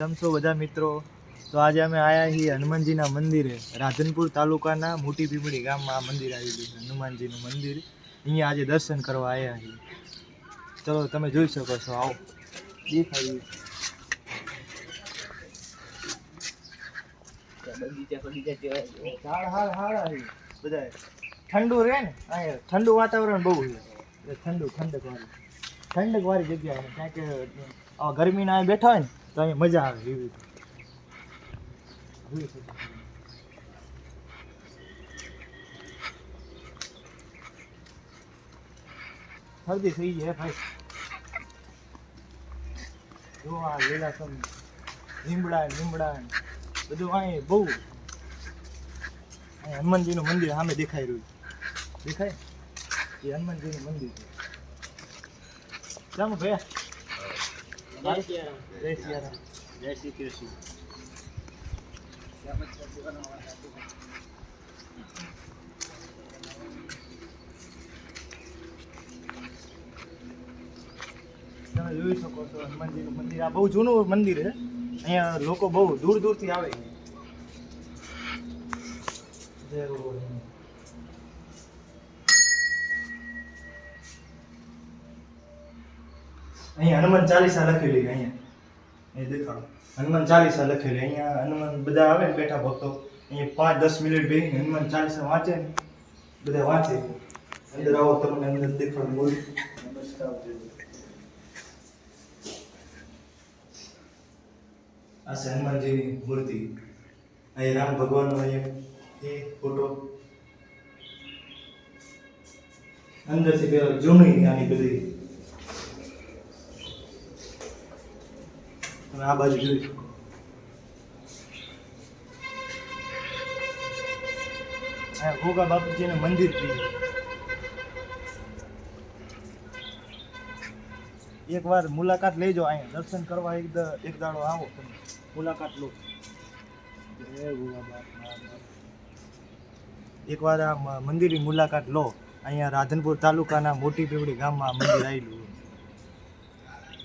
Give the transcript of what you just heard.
છો બધા મિત્રો? તો આજે અમે આવ્યા છીએ હનુમાનજીના મંદિરે. રાધનપુર તાલુકાના મોટી પીપળી ગામમાં આ મંદિર આવેલું છે, હનુમાનજીનું મંદિર. અહીંયા આજે દર્શન કરવા આવ્યા છીએ. ચલો, તમે જોઈ શકો છો, આવો. દેખાય બધાય, ઠંડુ રહે ને? અહીંયા ઠંડુ વાતાવરણ બહુ છે. ઠંડુ, ઠંડક વાળી. ઠંડક વાળી જગ્યા કારણ કે ગરમીના બેઠા હોય ને તો અહીંયા મજા આવે એવી રીતે. જોઈ શકો છો. શરદી થઈ ગઈ હે ભાઈ જો આ લીલાસમ લીમડા ને લીમડા ને બધું અહીં બહુ અહીં હનુમાનજીનું મંદિર સામે દેખાઈ રહ્યું છે. દેખાય એ હનુમાનજીનું મંદિર છે ચાલો ભૈયા જય શ્રી કૃષ્ણ તમે જોઈ શકો છો હનુમાનજીનું મંદિર. આ બહુ જૂનું મંદિર છે. અહીંયા લોકો બહુ દૂર દૂરથી આવે જય હો હનુમાન. અહીંયા હનુમાન ચાલીસા લખેલી અહીંયા. એ દેખાડો. હનુમાન ચાલીસા લખેલી અહીંયા હનુમાન બધા આવે ને બેઠા ભક્તો. અહીંયા પાંચ, દસ મિનિટ બેસીને હનુમાન ચાલીસા વાંચે ને. બધા વાંચે. અંદર આવો તમને અંદર દેખાડો બોલ. આ છે હનુમાનજીની મૂર્તિ. અહીં રામ ભગવાનનો અહીંયા એ ફોટો અંદરથી પેલા જૂની આની બધી તમે આ બાજુ જોઈ શકો. અહીંયા ગોગા બાપુજીનું મંદિર બી. એકવાર મુલાકાત લેજો અહીંયા. દર્શન કરવા એક એક દાડો આવો તમે. મુલાકાત લો. જય ગોગા એકવાર આ મંદિરની મુલાકાત લો. અહીંયા રાધનપુર તાલુકાના મોટી પીવડી ગામમાં મંદિર આવેલું